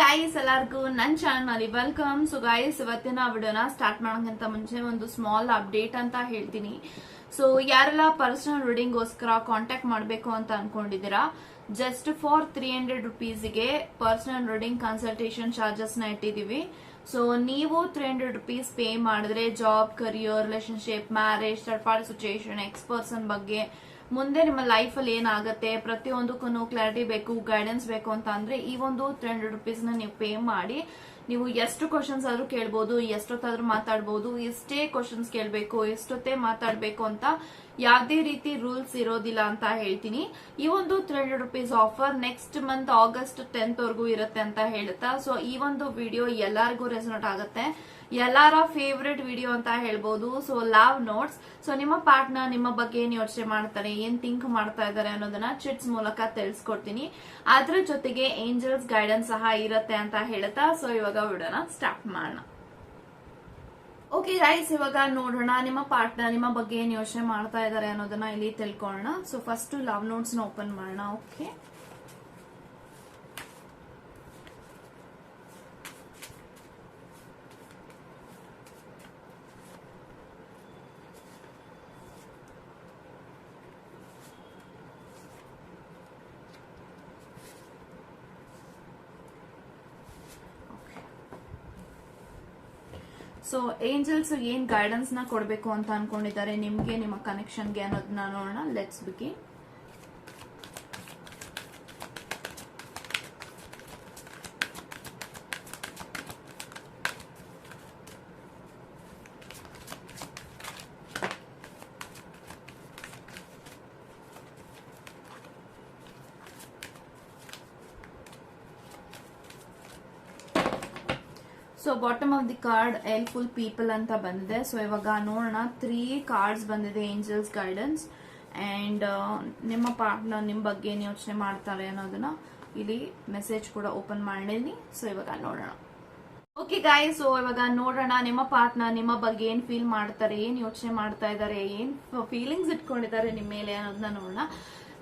Guys ಎಲ್ಲರಿಗೂ ನನ್ನ channel welcome so guys ಇವತ್ತಿನ ವಿಡಿಯೋನ ಸ್ಟಾರ್ಟ್ ಮಾಡೋಕ್ಕಿಂತ ಮುಂಚೆ ಒಂದು ಸ್ಮಾಲ್ ಅಪ್ಡೇಟ್ ಅಂತ ಹೇಳ್ತೀನಿ. ಸೊ ಯಾರೆಲ್ಲ ಪರ್ಸನಲ್ ರೀಡಿಂಗ್ಗೋಸ್ಕರ ಕಾಂಟ್ಯಾಕ್ಟ್ ಮಾಡಬೇಕು ಅಂತ ಅನ್ಕೊಂಡಿದ್ದೀರಾ? ಜಸ್ಟ್ ಫಾರ್ ತ್ರೀ ಹಂಡ್ರೆಡ್ ರುಪೀಸ್ಗೆ ಪರ್ಸನಲ್ ರೀಡಿಂಗ್ ಕನ್ಸಲ್ಟೇಷನ್ ಚಾರ್ಜಸ್ ಇಟ್ಟಿದ್ದೀವಿ. ಸೊ ನೀವು ತ್ರೀ ಹಂಡ್ರೆಡ್ ರುಪೀಸ್ ಪೇ ಮಾಡಿದ್ರೆ job career relationship marriage third party situation ex person ಬಗ್ಗೆ ಮುಂದೆ ನಿಮ್ಮ ಲೈಫಲ್ಲಿ ಏನಾಗುತ್ತೆ, ಪ್ರತಿಯೊಂದಕ್ಕೂ ಕ್ಲಾರಿಟಿ ಬೇಕು ಗೈಡೆನ್ಸ್ ಬೇಕು ಅಂತ ಅಂದರೆ ಈ ಒಂದು ತ್ರೀ ಹಂಡ್ರೆಡ್ ರುಪೀಸ್ನ ನೀವು ಪೇ ಮಾಡಿ. ನೀವು ಎಷ್ಟು ಕ್ವಶನ್ಸ್ ಆದ್ರೂ ಕೇಳ್ಬೋದು, ಎಷ್ಟೊತ್ತಾದ್ರೂ ಮಾತಾಡ್ಬೋದು, ಎಷ್ಟೇ ಕ್ವಶನ್ಸ್ ಕೇಳಬೇಕು, ಎಷ್ಟೊತ್ತೇ ಮಾತಾಡ್ಬೇಕು ಅಂತ ಯಾವುದೇ ರೀತಿ ರೂಲ್ಸ್ ಇರೋದಿಲ್ಲ ಅಂತ ಹೇಳ್ತೀನಿ. ಈ ಒಂದು three hundred rupees offer next month August tenth ವರ್ಗೂ ಇರುತ್ತೆ ಅಂತ ಹೇಳುತ್ತಾ. ಸೊ ಈ ಒಂದು ವಿಡಿಯೋ ಎಲ್ಲರಿಗೂ ರೆಸನೇಟ್ ಆಗುತ್ತೆ. ಎಲ್ಲರ ಫೇವ್ರೆಟ್ ವಿಡಿಯೋ ಅಂತ ಹೇಳ್ಬೋದು. ಸೊ ಲವ್ ನೋಟ್ಸ್ ಸೊ ನಿಮ್ಮ ಪಾರ್ಟ್ನರ್ ನಿಮ್ಮ ಬಗ್ಗೆ ಏನ್ ಯೋಚನೆ ಮಾಡ್ತಾರೆ, ಏನ್ ಥಿಂಕ್ ಮಾಡ್ತಾ ಇದ್ದಾರೆ ಅನ್ನೋದನ್ನ ಚಿಟ್ಸ್ ಮೂಲಕ ತಿಳಿಸ್ಕೊಡ್ತೀನಿ. ಅದ್ರ ಜೊತೆಗೆ ಏಂಜಲ್ಸ್ ಗೈಡೆನ್ಸ್ ಸಹ ಇರುತ್ತೆ ಅಂತ ಹೇಳುತ್ತಾ. ಸೊ ಇವಾಗ ವಿಡಿಯೋನ ಸ್ಟಾರ್ಟ್ ಮಾಡೋಣ. ಓಕೆ ರೈಸ್ ಇವಾಗ ನೋಡೋಣ, ನಿಮ್ಮ ಪಾರ್ಟ್ನರ್ ನಿಮ್ಮ ಬಗ್ಗೆ ಏನ್ ಯೋಚನೆ ಮಾಡ್ತಾ ಇದ್ದಾರೆ ಅನ್ನೋದನ್ನ ಇಲ್ಲಿ ತಿಳ್ಕೊಳ್ಳೋಣ. ಸೊ ಫಸ್ಟ್ ಲವ್ ನೋಟ್ಸ್ನ ಓಪನ್ ಮಾಡೋಣ ಓಕೆ ಸೊ ಏಂಜಲ್ಸ್ ಏನ್ ಗೈಡೆನ್ಸ್ನ ಕೊಡಬೇಕು ಅಂತ ಅನ್ಕೊಂಡಿದ್ದಾರೆ. ನಿಮ್ಗೆ, ನಿಮ್ಮ ಕನೆಕ್ಷನ್ಗೆ ಅನ್ನೋದನ್ನ ನೋಡೋಣ. ಲೆಟ್ಸ್ ಬಿಗಿ so bottom of the card full people ಅಂತ ಬಂದಿದೆ ಸೊ ಇವಾಗ ನೋಡೋಣ ತ್ರೀ ಕಾರ್ಡ್ಸ್ ಬಂದಿದೆ ಏಂಜಲ್ಸ್ ಗೈಡೆನ್ಸ್ ಆ್ಯಂಡ್ ನಿಮ್ಮ ಪಾರ್ಟ್ನರ್ ನಿಮ್ಮ ಬಗ್ಗೆ ಏನು ಯೋಚನೆ ಮಾಡ್ತಾರೆ ಅನ್ನೋದನ್ನ ಇಲ್ಲಿ ಮೆಸೇಜ್ ಕೂಡ ಓಪನ್ ಮಾಡಿದೀನಿ ಸೊ ಇವಾಗ ನೋಡೋಣ ಓಕೆ ಗಾಯ್ ಸೊ ಇವಾಗ ನೋಡೋಣ ನಿಮ್ಮ ಪಾರ್ಟ್ನರ್ ನಿಮ್ಮ ಬಗ್ಗೆ ಏನ್ ಫೀಲ್ ಮಾಡ್ತಾರೆ ಏನ್ ಯೋಚನೆ ಮಾಡ್ತಾ ಇದ್ದಾರೆ ಏನ್ ಫೀಲಿಂಗ್ಸ್ ಇಟ್ಕೊಂಡಿದ್ದಾರೆ ನಿಮ್ಮ ಮೇಲೆ ಅನ್ನೋದನ್ನ ನೋಡೋಣ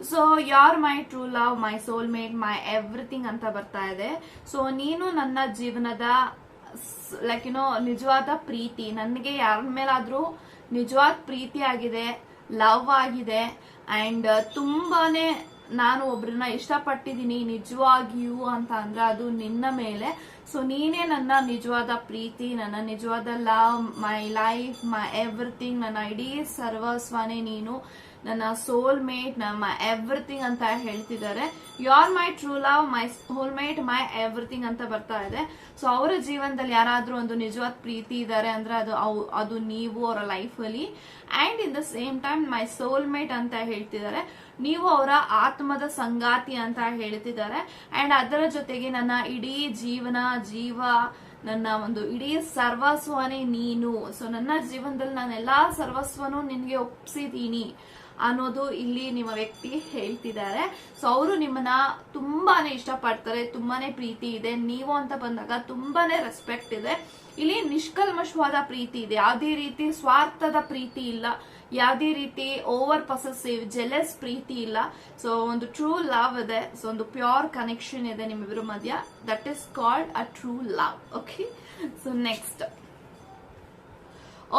ಸೊ ಯಾರ್ my true love my soul mate my everything ಅಂತ ಬರ್ತಾ ಇದೆ ಸೊ ನೀನು ನನ್ನ ಜೀವನದ ಲೈಕ್ ಯುನೋ ನಿಜವಾದ ಪ್ರೀತಿ. ನನಗೆ ಯಾರ ಮೇಲಾದ್ರೂ ನಿಜವಾದ ಪ್ರೀತಿ ಆಗಿದೆ, ಲವ್ ಆಗಿದೆ ಅಂಡ್ ತುಂಬಾನೇ ನಾನು ಒಬ್ರನ್ನ ಇಷ್ಟಪಟ್ಟಿದ್ದೀನಿ, ನಿಜವಾಗಿಯೂ ಅಂತ ಅಂದ್ರೆ ಅದು ನಿನ್ನ ಮೇಲೆ. ಸೊ ನೀನೇ ನನ್ನ ನಿಜವಾದ ಪ್ರೀತಿ, ನನ್ನ ನಿಜವಾದ love my life my everything ನನ್ನ ಇಡೀ ಸರ್ವಸ್ವನೇ ನೀನು. ನನ್ನ ಸೋಲ್ ಮೇಟ್ ನಮ್ಮ ಎವ್ರಿಥಿಂಗ್ ಅಂತ ಹೇಳ್ತಿದ್ದಾರೆ. You are my true love my soul mate my everything ಅಂತ ಬರ್ತಾ ಇದೆ. ಸೊ ಅವರ ಜೀವನದಲ್ಲಿ ಯಾರಾದ್ರೂ ಒಂದು ನಿಜವಾದ ಪ್ರೀತಿ ಇದ್ದಾರೆ ಅಂದ್ರೆ ಅದು ಅದು ನೀವು ಅವರ ಲೈಫ್ ಅಲ್ಲಿ. And in the same time my soul mate ಅಂತ ಹೇಳ್ತಿದ್ದಾರೆ. ನೀವು ಅವರ ಆತ್ಮದ ಸಂಗಾತಿ ಅಂತ ಹೇಳ್ತಿದ್ದಾರೆ. ಅಂಡ್ ಅದರ ಜೊತೆಗೆ ನನ್ನ ಇಡೀ ಜೀವನ, ಜೀವ, ನನ್ನ ಒಂದು ಇಡೀ ಸರ್ವಸ್ವನೇ ನೀನು. ಸೊ ನನ್ನ ಜೀವನದಲ್ಲಿ ನಾನು ಎಲ್ಲಾ ಸರ್ವಸ್ವನು ನಿನ್ಗೆ ಒಪ್ಸಿದೀನಿ ಅನ್ನೋದು ಇಲ್ಲಿ ನಿಮ್ಮ ವ್ಯಕ್ತಿ ಹೇಳ್ತಿದ್ದಾರೆ. ಸೊ ಅವರು ನಿಮ್ಮನ್ನ ತುಂಬಾನೇ ಇಷ್ಟಪಡ್ತಾರೆ, ತುಂಬಾನೇ ಪ್ರೀತಿ ಇದೆ. ನೀವು ಅಂತ ಬಂದಾಗ ತುಂಬಾನೇ ರೆಸ್ಪೆಕ್ಟ್ ಇದೆ. ಇಲ್ಲಿ ನಿಷ್ಕಲ್ಮಶವಾದ ಪ್ರೀತಿ ಇದೆ. ಯಾವುದೇ ರೀತಿ ಸ್ವಾರ್ಥದ ಪ್ರೀತಿ ಇಲ್ಲ. ಯಾವುದೇ ರೀತಿ ಓವರ್ ಪೊಸೆಸಿವ್ ಜೆಲೆಸ್ ಪ್ರೀತಿ ಇಲ್ಲ. ಸೊ ಒಂದು ಟ್ರೂ ಲವ್ ಇದೆ. ಸೊ ಒಂದು ಪ್ಯೂರ್ ಕನೆಕ್ಷನ್ ಇದೆ ನಿಮ್ಮಿಬ್ಬರ ಮಧ್ಯ. That is called a true love okay so next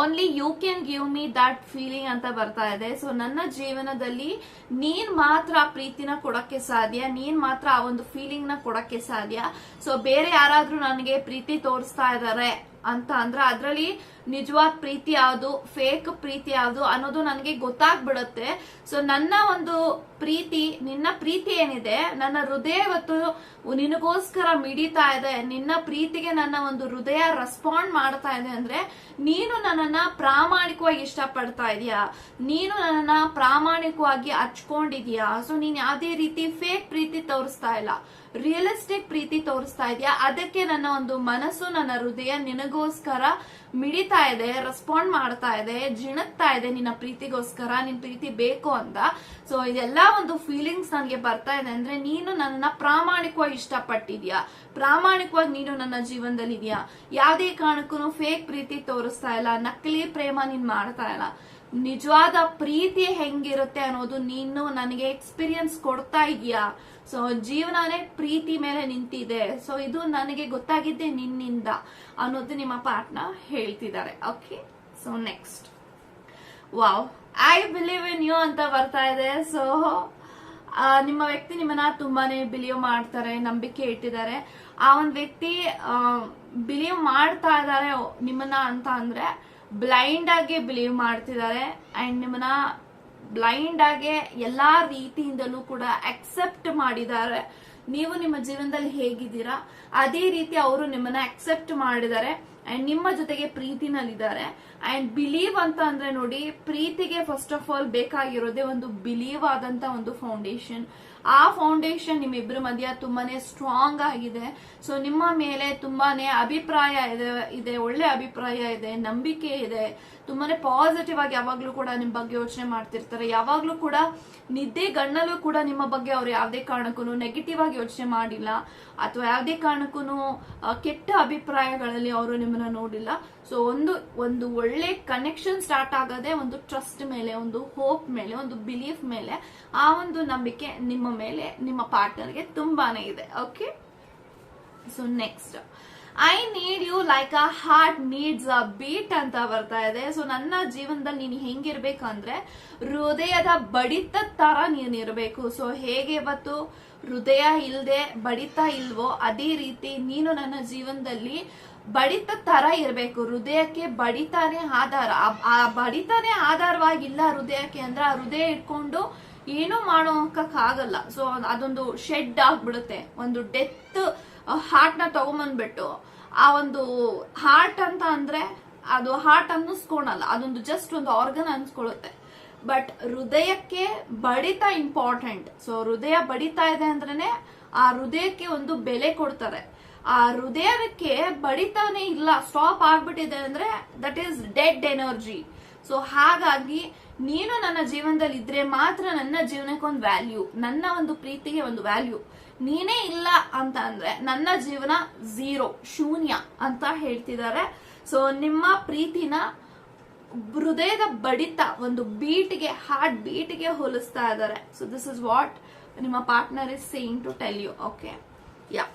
only you can give me that feeling ಅಂತ ಬರ್ತಾ ಇದೆ. ಸೊ ನನ್ನ ಜೀವನದಲ್ಲಿ ನೀನ್ ಮಾತ್ರ ಆ ಪ್ರೀತಿನ ಕೊಡಕ್ಕೆ ಸಾಧ್ಯ, ನೀನ್ ಮಾತ್ರ ಆ ಒಂದು ಫೀಲಿಂಗ್ನ ಕೊಡಕ್ಕೆ ಸಾಧ್ಯ. ಸೊ ಬೇರೆ ಯಾರಾದ್ರೂ ನನಗೆ ಪ್ರೀತಿ ತೋರಿಸ್ತಾ ಇದಾರೆ ಅಂತ ಅಂದ್ರೆ ಅದರಲ್ಲಿ ನಿಜವಾದ ಪ್ರೀತಿ ಯಾವುದು ಫೇಕ್ ಪ್ರೀತಿ ಯಾವುದು ಅನ್ನೋದು ನನಗೆ ಗೊತ್ತಾಗ್ಬಿಡುತ್ತೆ. ಸೊ ನನ್ನ ಒಂದು ಪ್ರೀತಿ, ನಿನ್ನ ಪ್ರೀತಿ ಏನಿದೆ, ನನ್ನ ಹೃದಯ ಇವತ್ತು ನಿನಗೋಸ್ಕರ ಮಿಡಿತಾ ಇದೆ. ನಿನ್ನ ಪ್ರೀತಿಗೆ ನನ್ನ ಒಂದು ಹೃದಯ ರೆಸ್ಪಾಂಡ್ ಮಾಡ್ತಾ ಇದೆ ಅಂದ್ರೆ, ನೀನು ನನ್ನನ್ನ ಪ್ರಾಮಾಣಿಕವಾಗಿ ಇಷ್ಟಪಡ್ತಾ ಇದೀಯಾ? ನೀನು ನನ್ನನ್ನ ಪ್ರಾಮಾಣಿಕವಾಗಿ ಹಚ್ಕೊಂಡಿದ್ಯಾ? ಸೊ ನೀನ್ ಯಾವುದೇ ರೀತಿ ಫೇಕ್ ಪ್ರೀತಿ ತೋರಿಸ್ತಾ ಇಲ್ಲ. ರಿಯಲಿಸ್ಟಿಕ್ ಪ್ರೀತಿ ತೋರಿಸ್ತಾ ಇದೆಯಾ? ಅದಕ್ಕೆ ನನ್ನ ಒಂದು ಮನಸ್ಸು, ನನ್ನ ಹೃದಯ ನಿನಗೋಸ್ಕರ ಮಿಡಿತಾ ಇದೆ ರೆಸ್ಪಾಂಡ್ ಮಾಡ್ತಾ ಇದೆ, ಜಿಣಕ್ತಾ ಇದೆ ನಿನ್ನ ಪ್ರೀತಿಗೋಸ್ಕರ, ನಿನ್ ಪ್ರೀತಿ ಬೇಕು ಅಂತ. ಸೊ ಇದೆಲ್ಲ ಒಂದು ಫೀಲಿಂಗ್ಸ್ ನನಗೆ ಬರ್ತಾ ಇದೆ ಅಂದ್ರೆ ನೀನು ನನ್ನ ಪ್ರಾಮಾಣಿಕವಾಗಿ ಇಷ್ಟಪಟ್ಟಿದ್ಯಾ? ಪ್ರಾಮಾಣಿಕವಾಗಿ ನೀನು ನನ್ನ ಜೀವನದಲ್ಲಿ ಇದೆಯಾ ಯಾವುದೇ ಕಾರಣಕ್ಕೂ ಫೇಕ್ ಪ್ರೀತಿ ತೋರಿಸ್ತಾ ಇಲ್ಲ, ನಕಲಿ ಪ್ರೇಮ ನೀನ್ ಮಾಡ್ತಾ ಇಲ್ಲ. ನಿಜವಾದ ಪ್ರೀತಿ ಹೆಂಗಿರುತ್ತೆ ಅನ್ನೋದು ನೀನು ನನಗೆ ಎಕ್ಸ್ಪೀರಿಯನ್ಸ್ ಕೊಡ್ತಾ ಇದೀಯಾ ಸೊ ಜೀವನನೇ ಪ್ರೀತಿ ಮೇಲೆ ನಿಂತಿದೆ. ಸೊ ಇದು ನನಗೆ ಗೊತ್ತಾಗಿದ್ದೆ ನಿನ್ನಿಂದ ಅನ್ನೋದು ನಿಮ್ಮ ಪಾರ್ಟ್ನ ಹೇಳ್ತಿದ್ದಾರೆ. Okay so next wow I believe in you ಅಂತ ಬರ್ತಾ ಇದೆ. ಸೊ ನಿಮ್ಮ ವ್ಯಕ್ತಿ ನಿಮ್ಮನ್ನ ತುಂಬಾನೇ ಬಿಲೀವ್ ಮಾಡ್ತಾರೆ, ನಂಬಿಕೆ ಇಟ್ಟಿದ್ದಾರೆ. ಆ ಒಂದು ವ್ಯಕ್ತಿ ಬಿಲೀವ್ ಮಾಡ್ತಾ ಇದ್ದಾರೆ ನಿಮ್ಮನ್ನ ಅಂತ ಅಂದ್ರೆ ಬ್ಲೈಂಡ್ ಆಗಿ ಬಿಲೀವ್ ಮಾಡ್ತಿದ್ದಾರೆ ಅಂಡ್ ನಿಮ್ಮನ್ನ ಬ್ಲೈಂಡ್ ಆಗಿ ಎಲ್ಲಾ ರೀತಿಯಿಂದಲೂ ಕೂಡ ಅಕ್ಸೆಪ್ಟ್ ಮಾಡಿದ್ದಾರೆ. ನೀವು ನಿಮ್ಮ ಜೀವನದಲ್ಲಿ ಹೇಗಿದ್ದೀರಾ? ಅದೇ ರೀತಿ ಅವರು ನಿಮ್ಮನ್ನ ಅಕ್ಸೆಪ್ಟ್ ಮಾಡಿದ್ದಾರೆ ಅಂಡ್ ನಿಮ್ಮ ಜೊತೆಗೆ ಪ್ರೀತಿನಲ್ಲಿದ್ದಾರೆ. ಅಂಡ್ ಬಿಲೀವ್ ಅಂತ ಅಂದ್ರೆ ನೋಡಿ, ಪ್ರೀತಿಗೆ ಫಸ್ಟ್ ಆಫ್ ಆಲ್ ಬೇಕಾಗಿರೋದೇ ಒಂದು ಬಿಲೀವ್ ಆದಂತ ಒಂದು ಫೌಂಡೇಶನ್ ಆ ಫೌಂಡೇಶನ್ ನಿಮ್ಮಿಬ್ಬರ ಮಧ್ಯ ತುಂಬಾನೇ ಸ್ಟ್ರಾಂಗ್ ಆಗಿದೆ. ಸೊ ನಿಮ್ಮ ಮೇಲೆ ತುಂಬಾನೇ ಅಭಿಪ್ರಾಯ ಇದೆ ಇದೆ, ಒಳ್ಳೆ ಅಭಿಪ್ರಾಯ ಇದೆ, ನಂಬಿಕೆ ಇದೆ. ತುಂಬಾನೇ ಪಾಸಿಟಿವ್ ಆಗಿ ಯಾವಾಗ್ಲೂ ಕೂಡ ನಿಮ್ ಬಗ್ಗೆ ಯೋಚನೆ ಮಾಡ್ತಿರ್ತಾರೆ. ಯಾವಾಗ್ಲೂ ಕೂಡ ನಿದ್ದೆ ಗಣ್ಣಲ್ಲೂ ಕೂಡ ನಿಮ್ಮ ಬಗ್ಗೆ ಅವ್ರು ಯಾವುದೇ ಕಾರಣಕ್ಕೂ ನೆಗೆಟಿವ್ ಆಗಿ ಯೋಚನೆ ಮಾಡಿಲ್ಲ. ಅಥವಾ ಯಾವುದೇ ಕಾರಣಕ್ಕೂ ಕೆಟ್ಟ ಅಭಿಪ್ರಾಯಗಳಲ್ಲಿ ಅವರು ನಿಮ್ಮನ್ನ ನೋಡಿಲ್ಲ. ಸೊ ಒಂದು ಒಂದು ಒಳ್ಳೆ ಕನೆಕ್ಷನ್ ಸ್ಟಾರ್ಟ್ ಆಗದೆ ಒಂದು ಟ್ರಸ್ಟ್ ಮೇಲೆ, ಒಂದು ಹೋಪ್ ಮೇಲೆ, ಒಂದು ಬಿಲೀಫ್ ಮೇಲೆ ಆ ಒಂದು ನಂಬಿಕೆ ನಿಮ್ಮ ಮೇಲೆ, ನಿಮ್ಮ ಪಾರ್ಟ್ನರ್ಗೆ ತುಂಬಾನೇ ಇದೆ. Okay so next I you like a heart needs a beat ಅಂತ ಬರ್ತಾ ಇದೆ. ಸೊ ನನ್ನ ಜೀವನದಲ್ಲಿ ನೀನು ಹೆಂಗಿರ್ಬೇಕಂದ್ರೆ ಹೃದಯದ ಬಡಿತ ತರ ನೀನ್ ಇರಬೇಕು. ಸೊ ಹೇಗೆ ಇವತ್ತು ಹೃದಯ ಇಲ್ಲದೆ ಬಡಿತ ಇಲ್ವೋ ಅದೇ ರೀತಿ ನೀನು ನನ್ನ ಜೀವನದಲ್ಲಿ ಬಡಿತ ತರ ಇರಬೇಕು. ಹೃದಯಕ್ಕೆ ಬಡಿತಾನೆ ಆಧಾರ. ಆ- ಬಡಿತಾನೆ ಆಧಾರವಾಗಿಲ್ಲ ಹೃದಯಕ್ಕೆ ಅಂದ್ರೆ ಆ ಹೃದಯ ಇಟ್ಕೊಂಡು ಏನೂ ಮಾಡೋಕ್ಕಾಗಲ್ಲ ಸೊ ಅದೊಂದು ಶೆಡ್ ಆಗ್ಬಿಡುತ್ತೆ. ಒಂದು ಡೆತ್ ಹಾರ್ಟ್ನ ತಗೊಂಬಂದ್ಬಿಟ್ಟು. ಆ ಒಂದು ಹಾರ್ಟ್ ಅಂತ ಅಂದ್ರೆ ಅದು ಹಾರ್ಟ್ ಅನ್ನಿಸ್ಕೊಳಲ್ಲ. ಅದೊಂದು ಜಸ್ಟ್ ಒಂದು ಆರ್ಗನ್ ಅನ್ಸ್ಕೊಳ್ಳುತ್ತೆ ಬಟ್ ಹೃದಯಕ್ಕೆ ಬಡಿತ ಇಂಪಾರ್ಟೆಂಟ್ ಸೊ ಹೃದಯ ಬಡಿತಾ ಇದೆ ಅಂದ್ರೇನೆ ಆ ಹೃದಯಕ್ಕೆ ಒಂದು ಬೆಲೆ ಕೊಡ್ತಾರೆ. ಆ ಹೃದಯಕ್ಕೆ ಬಡಿತಾನೆ ಇಲ್ಲ ಸ್ಟಾಪ್ ಆಗ್ಬಿಟ್ಟಿದೆ ಅಂದ್ರೆ that is dead energy so ಹಾಗಾಗಿ ನೀನು ನನ್ನ ಜೀವನದಲ್ಲಿ ಇದ್ರೆ ಮಾತ್ರ ನನ್ನ ಜೀವನಕ್ಕೆ ಒಂದು ವ್ಯಾಲ್ಯೂ ನನ್ನ ಒಂದು ಪ್ರೀತಿಗೆ ಒಂದು ವ್ಯಾಲ್ಯೂ ನೀನೇ ಇಲ್ಲ ಅಂತ ಅಂದ್ರೆ ನನ್ನ ಜೀವನ ಝೀರೋ, ಶೂನ್ಯ ಅಂತ ಹೇಳ್ತಿದ್ದಾರೆ. ಸೊ ನಿಮ್ಮ ಪ್ರೀತಿನ ಹೃದಯದ ಬಡಿತ ಒಂದು ಬೀಟ್ಗೆ ಹಾರ್ಟ್ ಬೀಟ್ಗೆ ಹೋಲಿಸ್ತಾ ಇದ್ದಾರೆ. ಸೊ ದಿಸ್ ಇಸ್ ವಾಟ್ ನಿಮ್ಮ partner is saying to tell you okay yeah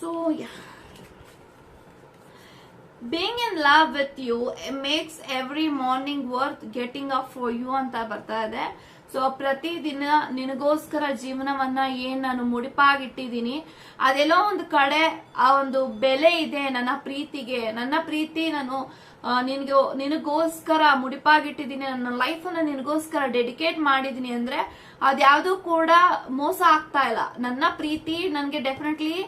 so yeah being in love with you makes every morning worth getting up for you ಅಂತ ಬರ್ತಾ ಇದೆ. ಸೊ ಪ್ರತಿದಿನ ನಿನಗೋಸ್ಕರ ಜೀವನವನ್ನ ಏನ್ ನಾನು ಮುಡಿಪಾಗಿಟ್ಟಿದ್ದೀನಿ, ಅದೆಲ್ಲೋ ಒಂದು ಕಡೆ ಆ ಒಂದು ಬೆಲೆ ಇದೆ ನನ್ನ ಪ್ರೀತಿಗೆ. ನನ್ನ ಪ್ರೀತಿ ನಾನು ನಿನ್ಗೆ, ನಿನಗೋಸ್ಕರ ಮುಡಿಪಾಗಿಟ್ಟಿದ್ದೀನಿ, ನನ್ನ ಲೈಫ್ ಅನ್ನ ನಿನಗೋಸ್ಕರ ಡೆಡಿಕೇಟ್ ಮಾಡಿದೀನಿ ಅಂದ್ರೆ ಅದ್ಯಾವುದು ಕೂಡ ಮೋಸ ಆಗ್ತಾ ಇಲ್ಲ. ನನ್ನ ಪ್ರೀತಿ ನನ್ಗೆ ಡೆಫಿನೆಟ್ಲಿ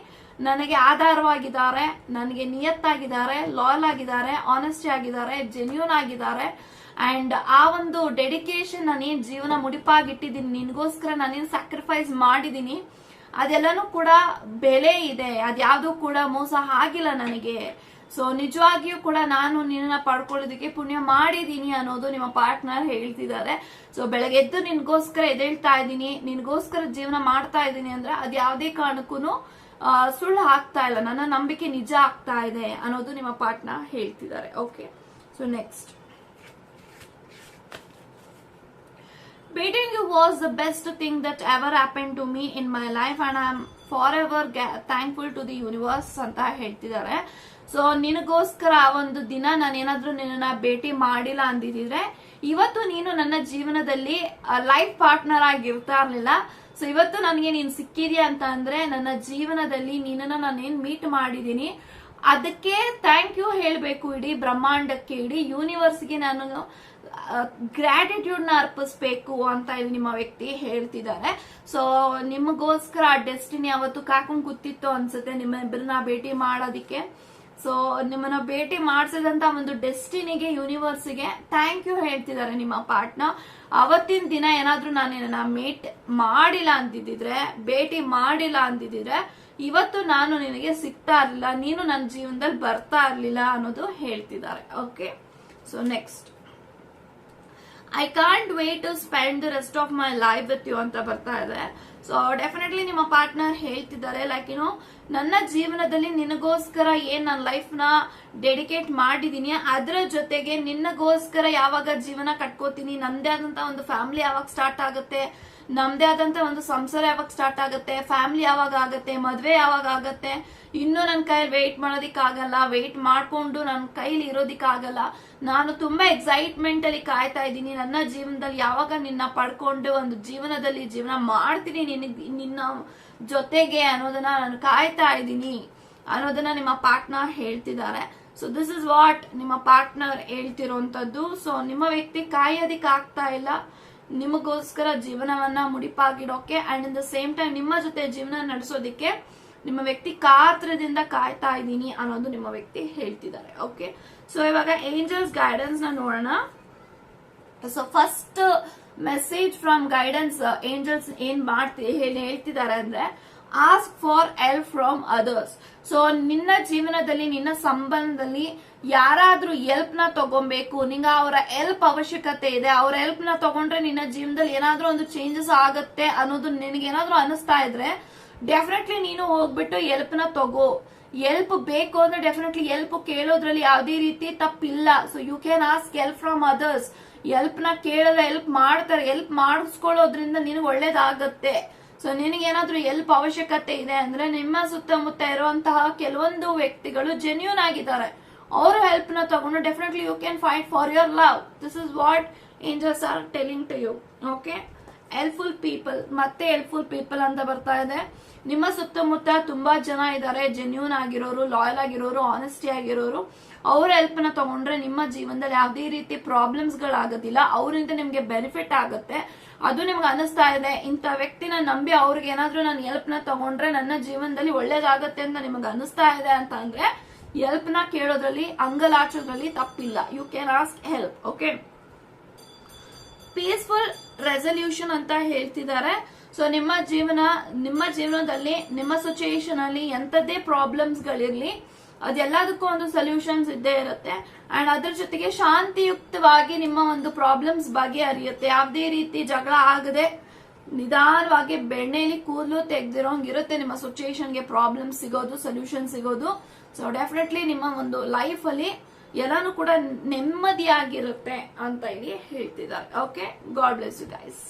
ನನಗೆ ಆಧಾರವಾಗಿದ್ದಾರೆ, ನನಗೆ ನಿಯತ್ತಾಗಿದ್ದಾರೆ ಲಾಯಲ್ ಆಗಿದ್ದಾರೆ ಆನೆಸ್ಟಿ ಆಗಿದ್ದಾರೆ ಜೆನ್ಯೂನ್ ಆಗಿದ್ದಾರೆ. ಅಂಡ್ ಆ ಒಂದು ಡೆಡಿಕೇಶನ್ ನಾನೇನ್ ಜೀವನ ಮುಡಿಪಾಗಿಟ್ಟಿದ್ದೀನಿ, ನಿನ್ಗೋಸ್ಕರ ನಾನೇನ್ ಸ್ಯಾಕ್ರಿಫೈಸ್ ಮಾಡಿದೀನಿ, ಅದೆಲ್ಲನೂ ಕೂಡ ಬೆಲೆ ಇದೆ. ಅದ್ಯಾವುದು ಕೂಡ ಮೋಸ ಆಗಿಲ್ಲ ನನಗೆ. ಸೊ ನಿಜವಾಗಿಯೂ ಕೂಡ ನಾನು ನಿನ್ನ ಪಡ್ಕೊಳ್ಳೋದಕ್ಕೆ ಪುಣ್ಯ ಮಾಡಿದೀನಿ ಅನ್ನೋದು ನಿಮ್ಮ ಪಾರ್ಟ್ನರ್ ಹೇಳ್ತಿದ್ದಾರೆ. ಸೊ ಬೆಳಗ್ಗೆ ಎದ್ದು ನಿನ್ಗೋಸ್ಕರ ಎದೇಳ್ತಾ ಇದ್ದೀನಿ, ನಿನ್ಗೋಸ್ಕರ ಜೀವನ ಮಾಡ್ತಾ ಇದ್ದೀನಿ ಅಂದ್ರೆ ಅದ್ ಯಾವುದೇ ಕಾರಣಕ್ಕೂ ಸುಳ್ಳು ಆಗ್ತಾ ಇಲ್ಲ. ನನ್ನ ನಂಬಿಕೆ ನಿಜ ಆಗ್ತಾ ಇದೆ ಅನ್ನೋದು ನಿಮ್ಮ ಪಾರ್ಟ್ನರ್ ಹೇಳ್ತಿದ್ದಾರೆ. Okay so next Meeting you was the best thing that ever happened to me in my life and I am forever thankful to the universe ಅಂತ ಹೇಳ್ತಿದ್ದಾರೆ. ಸೊ ನಿನಗೋಸ್ಕರ ಆ ಒಂದು ದಿನ ನಾನೇನಾದ್ರೂ ನಿನ್ನ ಭೇಟಿ ಮಾಡಿಲ್ಲ ಅಂದಿದ್ರೆ, ಇವತ್ತು ನೀನು ನನ್ನ ಜೀವನದಲ್ಲಿ ಲೈಫ್ ಪಾರ್ಟ್ನರ್ ಆಗಿರ್ತಾ ಇರ್ಲಿಲ್ಲ. ಸೊ ಇವತ್ತು ನನಗೆ ನೀನ್ ಸಿಕ್ಕಿದ್ಯಾ ಅಂತ ಅಂದ್ರೆ ನನ್ನ ಜೀವನದಲ್ಲಿ ನಿನ್ನನ್ನು ನಾನೇನ್ ಮೀಟ್ ಮಾಡಿದೀನಿ ಅದಕ್ಕೆ ಥ್ಯಾಂಕ್ ಯು ಹೇಳಬೇಕು ಇಡೀ ಬ್ರಹ್ಮಾಂಡಕ್ಕೆ, ಇಡೀ ಯೂನಿವರ್ಸ್ಗೆ ನಾನು ಗ್ರಾಟಿಟ್ಯೂಡ್ನ ಅರ್ಪಿಸ್ಬೇಕು ಅಂತ ಇಲ್ಲಿ ನಿಮ್ಮ ವ್ಯಕ್ತಿ ಹೇಳ್ತಿದ್ದಾರೆ. ಸೊ ನಿಮಗೋಸ್ಕರ ಡೆಸ್ಟಿನಿ ಅವತ್ತು ಕಾಕೊಂಡ್ ಕೂತಿತ್ತು ಅನ್ಸುತ್ತೆ ನಿಮ್ಮ ಇಬ್ಬರನ್ನ ಭೇಟಿ ಮಾಡೋದಿಕ್ಕೆ. ಸೊ ನಿಮ್ಮನ್ನ ಭೇಟಿ ಮಾಡಿಸಿದಂತ ಒಂದು ಡೆಸ್ಟಿನಿಗೆ ಯೂನಿವರ್ಸ್ಗೆ ಥ್ಯಾಂಕ್ ಯು ಹೇಳ್ತಿದ್ದಾರೆ ನಿಮ್ಮ ಪಾರ್ಟ್ನ ಅವತ್ತಿನ ದಿನ ಏನಾದ್ರೂ ನಾನು ಮೀಟ್ ಮಾಡಿಲ್ಲ ಅಂತಿದ್ರೆ ಭೇಟಿ ಮಾಡಿಲ್ಲ ಅಂತಿದ್ದಿದ್ರೆ ಇವತ್ತು ನಾನು ನಿನಗೆ ಸಿಗ್ತಾ ಇರಲಿಲ್ಲ, ನೀನು ನನ್ನ ಜೀವನದಲ್ಲಿ ಬರ್ತಾ ಇರಲಿಲ್ಲ ಅನ್ನೋದು ಹೇಳ್ತಿದ್ದಾರೆ okay so next I can't wait to spend the rest of my life with you ಅಂತ ಬರ್ತಾ ಇದೆ. ಸೊ ಡೆಫಿನೆಟ್ಲಿ ನಿಮ್ಮ ಪಾರ್ಟ್ನರ್ ಹೇಳ್ತಿದ್ದಾರೆ ಲೈಕ್ ಯು ನೋ ನನ್ನ ಜೀವನದಲ್ಲಿ ನಿನಗೋಸ್ಕರ ಏನ್ ನನ್ನ ಲೈಫ್ನ ಡೆಡಿಕೇಟ್ ಮಾಡಿದೀನಿ, ಅದರ ಜೊತೆಗೆ ನಿನ್ನಗೋಸ್ಕರ ಯಾವಾಗ ಜೀವನ ಕಟ್ಕೋತೀನಿ, ನಂದೇ ಆದಂತ ಒಂದು ಫ್ಯಾಮಿಲಿ ಯಾವಾಗ ಸ್ಟಾರ್ಟ್ ಆಗುತ್ತೆ ನಮ್ದೇ ಆದಂತ ಒಂದು ಸಂಸಾರ ಯಾವಾಗ ಸ್ಟಾರ್ಟ್ ಆಗುತ್ತೆ ಫ್ಯಾಮಿಲಿ ಯಾವಾಗ ಆಗುತ್ತೆ, ಮದ್ವೆ ಯಾವಾಗ ಆಗುತ್ತೆ, ಇನ್ನು ನನ್ನ ಕೈಯಲ್ಲಿ ವೆಯ್ಟ್ ಮಾಡೋದಿಕ್ಕಾಗಲ್ಲ ವೆಯ್ಟ್ ಮಾಡ್ಕೊಂಡು ನನ್ನ ಕೈಲಿ ಇರೋದಿಕ್ಕಾಗಲ್ಲ. ನಾನು ತುಂಬಾ ಎಕ್ಸೈಟ್ಮೆಂಟ್ ಅಲ್ಲಿ ಕಾಯ್ತಾ ಇದ್ದೀನಿ. ನನ್ನ ಜೀವನದಲ್ಲಿ ಯಾವಾಗ ನಿನ್ನ ಪಡ್ಕೊಂಡು ಒಂದು ಜೀವನದಲ್ಲಿ ಜೀವನ ಮಾಡ್ತೀನಿ ನಿನಗ್ ನಿನ್ನ ಜೊತೆಗೆ ಅನ್ನೋದನ್ನ ನಾನು ಕಾಯ್ತಾ ಇದ್ದೀನಿ ಅನ್ನೋದನ್ನ ನಿಮ್ಮ ಪಾರ್ಟ್ನರ್ ಹೇಳ್ತಿದ್ದಾರೆ. ಸೊ ದಿಸ್ ಇಸ್ ವಾಟ್ ನಿಮ್ಮ ಪಾರ್ಟ್ನರ್ ಹೇಳ್ತಿರೋಂಥದ್ದು. ಸೊ ನಿಮ್ಮ ವ್ಯಕ್ತಿ ಕಾಯೋದಿಕ್ ಆಗ್ತಾ ಇಲ್ಲ. ನಿಮಗೋಸ್ಕರ ಜೀವನವನ್ನ ಮುಡಿಪಾಗಿಡೋಕೆ and in the same time ನಿಮ್ಮ ಜೊತೆ ಜೀವನ ನಡೆಸೋದಿಕ್ಕೆ ನಿಮ್ಮ ವ್ಯಕ್ತಿ ಕಾತ್ರದಿಂದ ಕಾಯ್ತಾ ಇದ್ದೀನಿ ಅನ್ನೋದು ನಿಮ್ಮ ವ್ಯಕ್ತಿ ಹೇಳ್ತಿದ್ದಾರೆ ಓಕೆ ಸೊ ಇವಾಗ ಏಂಜಲ್ಸ್ ಗೈಡೆನ್ಸ್ನ ನೋಡೋಣ. So first message from guidance angels ಏನ್ ಮಾಡ್ತಿ ಹೇಳ್ತಿದ್ದಾರೆ ಅಂದ್ರೆ ask for help from others so ನಿನ್ನ ಜೀವನದಲ್ಲಿ, ನಿನ್ನ ಸಂಬಂಧದಲ್ಲಿ ಯಾರಾದ್ರೂ ಎಲ್ಪ್ನ ತಗೊಬೇಕು, ನಿಂಗ ಅವರ ಹೆಲ್ಪ್ ಅವಶ್ಯಕತೆ ಇದೆ, ಅವ್ರ ಹೆಲ್ಪ್ನ ತಗೊಂಡ್ರೆ ನಿನ್ನ ಜೀವನದಲ್ಲಿ ಏನಾದ್ರೂ ಒಂದು ಚೇಂಜಸ್ ಆಗತ್ತೆ ಅನ್ನೋದು ನಿನಗೆ ಏನಾದ್ರೂ ಅನಿಸ್ತಾ ಇದ್ರೆ ಡೆಫಿನೆಟ್ಲಿ ನೀನು ಹೋಗ್ಬಿಟ್ಟು ಎಲ್ಪ್ನ ತಗೋ. ಎಲ್ಪ್ ಬೇಕು ಅಂದ್ರೆ ಡೆಫಿನೆಟ್ಲಿ ಎಲ್ಪ್ ಕೇಳೋದ್ರಲ್ಲಿ ಯಾವುದೇ ರೀತಿ ತಪ್ಪಿಲ್ಲ. So you can ask help from others ಎಲ್ಪ್ನ ಕೇಳಿದ್ರೆ ಹೆಲ್ಪ್ ಮಾಡ್ತಾರೆ ಹೆಲ್ಪ್ ಮಾಡಿಸ್ಕೊಳ್ಳೋದ್ರಿಂದ ನಿನಗೆ ಒಳ್ಳೇದಾಗತ್ತೆ. ಸೊ ನಿನಗೇನಾದ್ರೂ ಎಲ್ಪ್ ಅವಶ್ಯಕತೆ ಇದೆ ಅಂದ್ರೆ ನಿಮ್ಮ ಸುತ್ತಮುತ್ತ ಇರುವಂತಹ ಕೆಲವೊಂದು ವ್ಯಕ್ತಿಗಳು ಜೆನ್ಯೂನ್ ಆಗಿದ್ದಾರೆ. ಅವರು ಹೆಲ್ಪ್ನ ತಗೊಂಡು definitely you can fight for your love this is what angels are telling to you okay helpful people ಮತ್ತೆ ಹೆಲ್ಪ್ಫುಲ್ ಪೀಪಲ್ ಅಂತ ಬರ್ತಾ ಇದೆ. ನಿಮ್ಮ ಸುತ್ತಮುತ್ತ ತುಂಬಾ ಜನ ಇದ್ದಾರೆ. ಜೆನ್ಯೂನ್ ಆಗಿರೋರು ಲಾಯಲ್ ಆಗಿರೋರು ಆನೆಸ್ಟಿ ಆಗಿರೋರು. ಅವ್ರ ಹೆಲ್ಪ್ನ ತಗೊಂಡ್ರೆ ನಿಮ್ಮ ಜೀವನದಲ್ಲಿ ಯಾವುದೇ ರೀತಿ ಪ್ರಾಬ್ಲಮ್ಸ್ ಗಳಾಗೋದಿಲ್ಲ. ಅವರಿಂದ ನಿಮ್ಗೆ ಬೆನಿಫಿಟ್ ಆಗುತ್ತೆ. ಅದು ನಿಮ್ಗೆ ಅನಿಸ್ತಾ ಇದೆ. ಇಂಥ ವ್ಯಕ್ತಿನ ನಂಬಿ ಅವ್ರಿಗೆ ಏನಾದ್ರೂ ನಾನು ಹೆಲ್ಪ್ನ ತಗೊಂಡ್ರೆ ನನ್ನ ಜೀವನದಲ್ಲಿ ಒಳ್ಳೇದಾಗತ್ತೆ ಅಂತ ನಿಮಗೆ ಅನಿಸ್ತಾ ಇದೆ ಅಂತ ಅಂದ್ರೆ ಹೆಲ್ಪ್ನ ಕೇಳೋದ್ರಲ್ಲಿ, ಅಂಗಲಾಚೋದ್ರಲ್ಲಿ ತಪ್ಪಿಲ್ಲ. You can ask help okay peaceful resolution ಅಂತ ಹೇಳ್ತಿದ್ದಾರೆ. ಸೊ ನಿಮ್ಮ ಜೀವನ, ನಿಮ್ಮ ಜೀವನದಲ್ಲಿ, ನಿಮ್ಮ ಸಿಚುಯೇಷನ್ ಅಲ್ಲಿ ಎಂತದೇ ಪ್ರಾಬ್ಲಮ್ಸ್ ಗಳಿರ್ಲಿ ಅದೆಲ್ಲದಕ್ಕೂ ಒಂದು ಸೊಲ್ಯೂಷನ್ಸ್ ಇದ್ದೇ ಇರುತ್ತೆ. ಅಂಡ್ ಅದ್ರ ಜೊತೆಗೆ ಶಾಂತಿಯುಕ್ತವಾಗಿ ನಿಮ್ಮ ಒಂದು ಪ್ರಾಬ್ಲಮ್ಸ್ ಬಗ್ಗೆ ಅರಿಯುತ್ತೆ. ಯಾವುದೇ ರೀತಿ ಜಗಳ ಆಗದೆ, ನಿಧಾನವಾಗಿ ಬೆಣ್ಣೆಲಿ ಕೂದಲು ತೆಗ್ದಿರೋಂಗಿರುತ್ತೆ. ನಿಮ್ಮ ಸಿಚುಯೇಷನ್ಗೆ ಪ್ರಾಬ್ಲಮ್ ಸಿಗೋದು ಸೊಲ್ಯೂಷನ್ ಸಿಗೋದು. ಸೊ ಡೆಫಿನೆಟ್ಲಿ ನಿಮ್ಮ ಒಂದು ಲೈಫ್ ಅಲ್ಲಿ ಎಲ್ಲಾನು ಕೂಡ ನೆಮ್ಮದಿಯಾಗಿರುತ್ತೆ ಅಂತ ಇಲ್ಲಿ ಹೇಳ್ತಿದ್ದಾರೆ. Okay God bless you guys